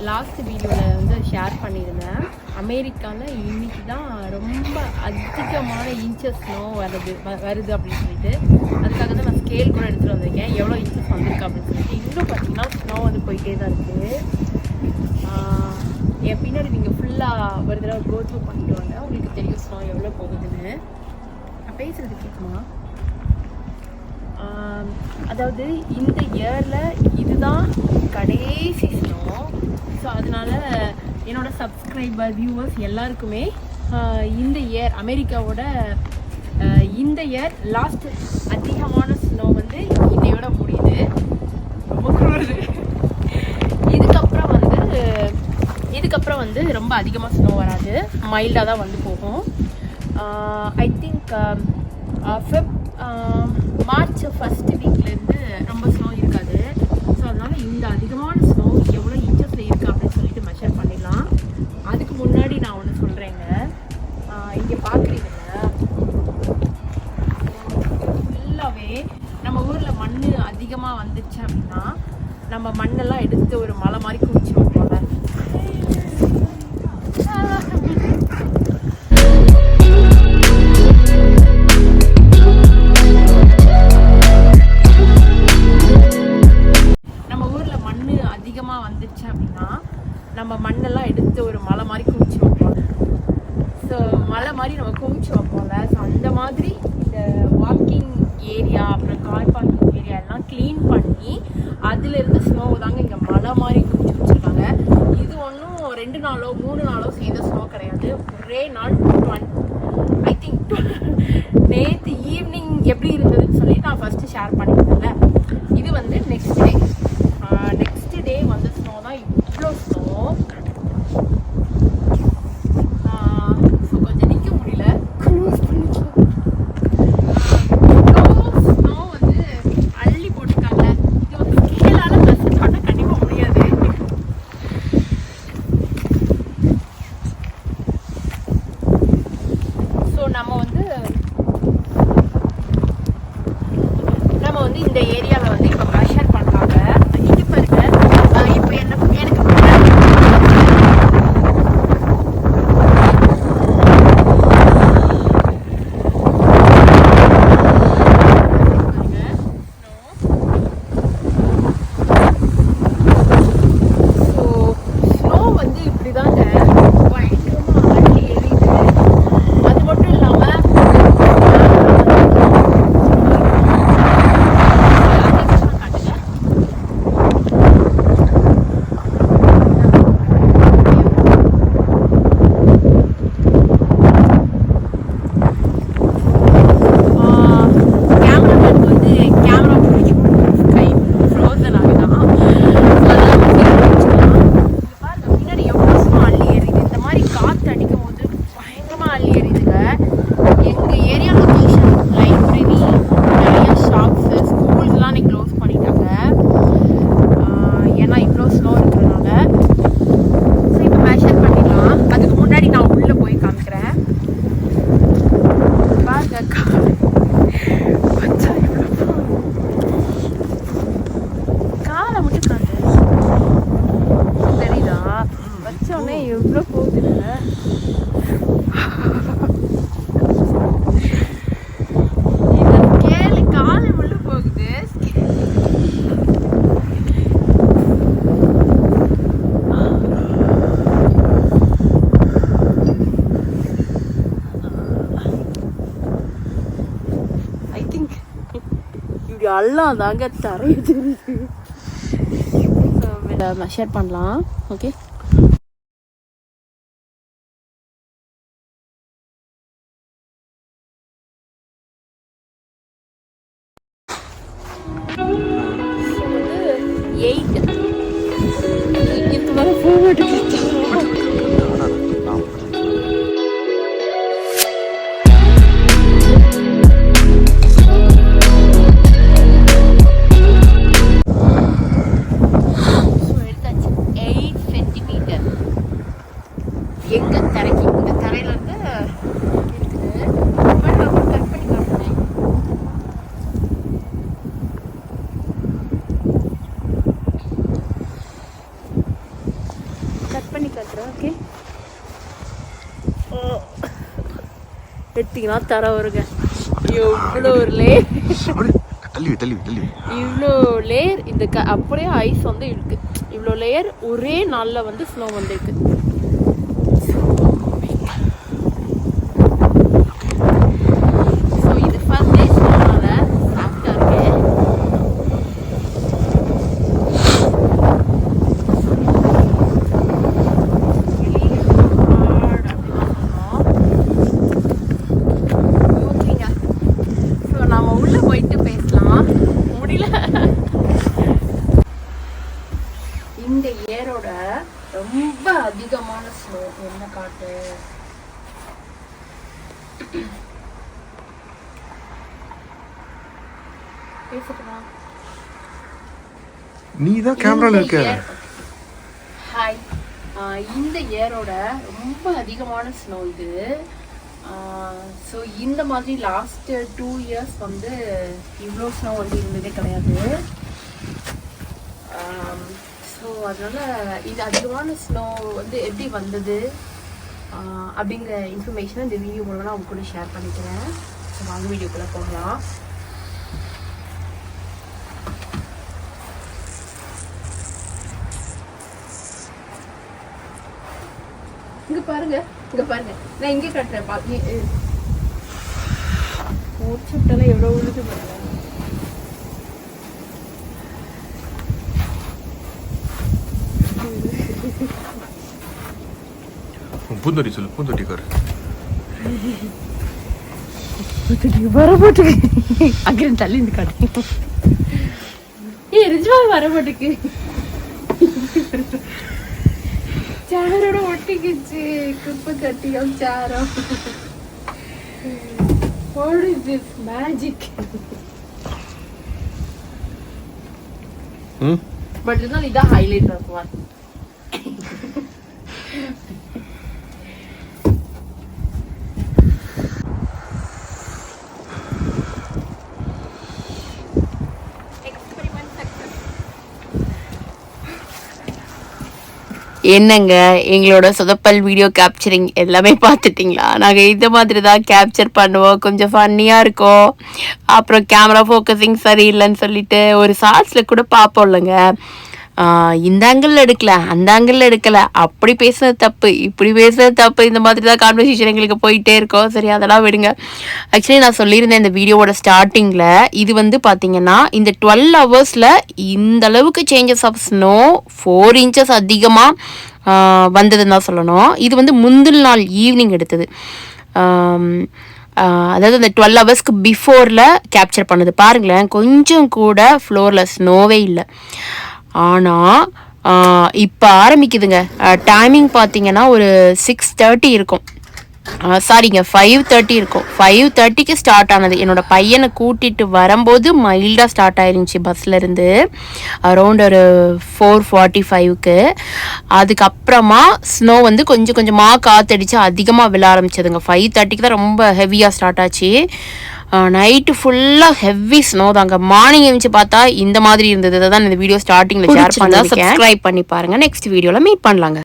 Last வீடியோவில் வந்து share பண்ணியிருந்தேன். அமெரிக்காவில் இன்னைக்கு தான் ரொம்ப அதிகமான இன்ச்சஸ் ஸ்னோ வருது வ- வருது அப்படின்னு சொல்லிட்டு. அதுக்காக தான் நான் ஸ்கேல் கூட எடுத்துகிட்டு வந்திருக்கேன். எவ்வளோ இன்ச்சஸ் வந்திருக்கு அப்படின்னு சொல்லிட்டு. இன்னும் பார்த்தீங்கன்னா ஸ்னோ வந்து போயிட்டே தான் இருக்குது என் பின்னாடி நீங்கள் ஃபுல்லாக ஒரு தடவை கோ த்ரூ பண்ணிட்டு வாங்க. உங்களுக்கு தெரியும் ஸ்னோ எவ்வளோ போகுதுன்னு. நான் பேசுகிறது கேட்குமா அதாவது இந்த இயரில் இதுதான் கடைசி ஸ்னோ ஸோ அதனால என்னோட சப்ஸ்கிரைபர் வியூவர்ஸ் எல்லாருக்குமே இந்த இயர் அமெரிக்காவோட இந்த இயர் லாஸ்ட் அதிகமான ஸ்னோ வந்து இன்னையோட முடியுது. ரொம்ப குளிருது இதுக்கப்புறம் வந்து இதுக்கப்புறம் வந்து ரொம்ப அதிகமாக ஸ்னோ வராது. மைல்டாக தான் வந்து போகும். I think Feb March first வீக்லேருந்து ரொம்ப ஸ்னோ இருக்காது. ஸோ அதனால் இந்த அதிகமான ஸ்னோ எவ்வளோ இன்ச்சஸில் நம்ம மண்ணெல்லாம் எடுத்து ஒரு மலை மாதிரி குவிச்சு வைப்போம்ல. நம்ம ஊரில் மண் அதிகமாக வந்துச்சு அப்படின்னா நம்ம மண்ணெல்லாம் எடுத்து ஒரு மலை மாதிரி குவிச்சு வைப்போம். ஸோ மலை மாதிரி நம்ம குவிச்சு வைப்போம்ல. ஸோ அந்த மாதிரி இந்த வாக்கிங் ஏரியா அப்புறம் கார் பார்க்கிங் ஏரியா எல்லாம் க்ளீன் பண்ணி அதுலேருந்து ஸ்னோ தாங்க இங்கே மலை மாதிரி குடிச்சு வச்சுருக்காங்க இது ஒன்றும் ரெண்டு நாளோ மூணு நாளோ செய்த ஸ்னோ கிடையாது. ஒரே நாள் ஐ திங்க் நேற்று ஈவினிங் எப்படி இருந்ததுன்னு சொல்லி நான் ஃபஸ்ட்டு ஷேர் பண்ணியிருந்தேன்ல. இது வந்து நெக்ஸ்ட் டே நெக்ஸ்ட் டே வந்து ஸ்னோ தான் இவ்வளோ ஸ்னோ ஸோ கொஞ்சம் நிற்க முடியல க்ளோஸ் பண்ணிக்கலாம் ஸ்னோ வந்து அள்ளி போட்டிருக்காங்க இது வந்து ஸ்கேலால் மெஷர் பண்ண கண்டிப்பாக முடியாது ஸோ நம்ம வந்து நம்ம வந்து இந்த ஏரியாவில் வந்து இப்போ எல்லாம் தாங்க தரைய தெரியுது மெஷர் பண்ணலாம். Okay Eight. பார்த்தீங்கன்னா தர வருங்க. எவ்வளோ ஒரு அப்படி தள்ளி தள்ளி தள்ளி. இவ்வளோ லேயர் இந்த க அப்படியே ஐஸ் வந்து இருக்கு. இவ்வளோ லேயர் ஒரே நாளில் வந்து ஸ்னோ வந்திருக்கு ஸோ இது ஃபர்ஸ்ட் டே ஸ்னோனால சாஃப்டாக இருக்கு ஓகேங்க ஸோ நாம உள்ள போயிட்டு பேசலாம் முடியல இந்த ஏரோட ரொம்ப அதிகமான ஸ்னோ என்ன காட்டு? நீ தான் கேமரால இருக்க. ஹாய் இந்த இயரோட ரொம்ப அதிகமான ஸ்னோ இது. ஸோ இந்த மாதிரி லாஸ்ட் டூ இயர்ஸ் வந்து இவ்வளோ ஸ்னோ வந்து இருந்ததே கிடையாது. ஸோ அதனால் இது அதிகமான ஸ்னோ வந்து எப்படி வந்தது? அப்படிங்கிற இன்ஃபர்மேஷனை இந்த வீடியோ மூலமாக நான் உங்க கூட ஷேர் பண்ணிக்கிறேன். ஸோ வாங்க வீடியோக்குள்ளே போகலாம். இங்க பாருங்க இங்க பாருங்க. நான் இங்கே கட்டுறேன் பா விட்டாலும் எவ்வளோ உழுது பாருங்க. உன் பூந்தொட்டி சொல்லு பூந்தொட்டிக்காரு வர மாட்டேங்குது அங்கே தள்ளி இருந்து காட்டு ஏ நிஜமா வர மாட்டேங்குது சேரோட ஒட்டிக்கிச்சு குப்பை கட்டியும் சேரம் What is this magic? ம் பட் இருந்தாலும் இதான் என்னங்க எங்களோட சொதப்பல் வீடியோ கேப்சரிங் எல்லாமே பார்த்துட்டிங்களா? நாங்கள் இந்த மாதிரி தான் கேப்சர் பண்ணுவோம். கொஞ்சம் ஃபன்னியாக இருக்கும். அப்புறம் கேமரா ஃபோக்கஸிங் சரியில்லைன்னு சொல்லிட்டு ஒரு ஷார்ட்ஸில் கூட பார்ப்போம் இல்லைங்க. இந்த ஆங்கிளில் எடுக்கல அந்த ஆங்கிளில் எடுக்கல. அப்படி பேசுறது தப்பு இப்படி பேசுறது தப்பு இந்த மாதிரி தான் கான்வர்சேஷன் எங்களுக்கு போயிட்டே இருக்கோம். சரி அதெல்லாம் விடுங்க. ஆக்சுவலி நான் சொல்லியிருந்தேன் இந்த வீடியோவோட ஸ்டார்டிங்கில் இது வந்து பார்த்தீங்கன்னா இந்த டுவெல் ஹவர்ஸில் இந்த அளவுக்கு changes of snow four inches அதிகமாக வந்ததுன்னு தான் சொல்லணும். இது வந்து முந்தில் நாள் ஈவினிங் எடுத்தது. அதாவது அந்த டுவெல் ஹவர்ஸ்க்கு பிஃபோரில் கேப்சர் பண்ணது. பாருங்களேன் கொஞ்சம் கூட ஃப்ளோரில் ஸ்னோவே இல்லை. ஆனால் இப்போ ஆரம்பிக்குதுங்க. டைமிங் பார்த்தீங்கன்னா ஒரு சிக்ஸ் தேர்ட்டி இருக்கும். சாரிங்க ஃபைவ் தேர்ட்டி இருக்கும். ஃபைவ் தேர்ட்டிக்கு ஸ்டார்ட் ஆனது. என்னோட பையனை கூட்டிகிட்டு வரும்போது மைல்டாக ஸ்டார்ட் ஆயிருந்துச்சு பஸ்லேருந்து அரௌண்ட் ஒரு ஃபோர் ஃபார்ட்டி ஃபைவ்க்கு அதுக்கப்புறமா ஸ்னோ வந்து கொஞ்சம் கொஞ்சமாக காற்றடிச்சு அதிகமாக விழ ஆரம்பிச்சதுங்க. ஃபைவ் தேர்ட்டிக்கு தான் ரொம்ப ஹெவியாக ஸ்டார்ட் ஆச்சு. நைட்டு ஃபுல்லாக ஹெவி ஸ்னோ தாங்க மார்னிங் எழுந்துச்சு பார்த்தா இந்த மாதிரி இருந்தது. தான் இந்த வீடியோ ஸ்டார்டிங்கில் ஷேர் பண்ணி சப்ஸ்கிரைப் பண்ணி பாருங்க. நெக்ஸ்ட் வீடியோவில் மீட் பண்ணலாங்க.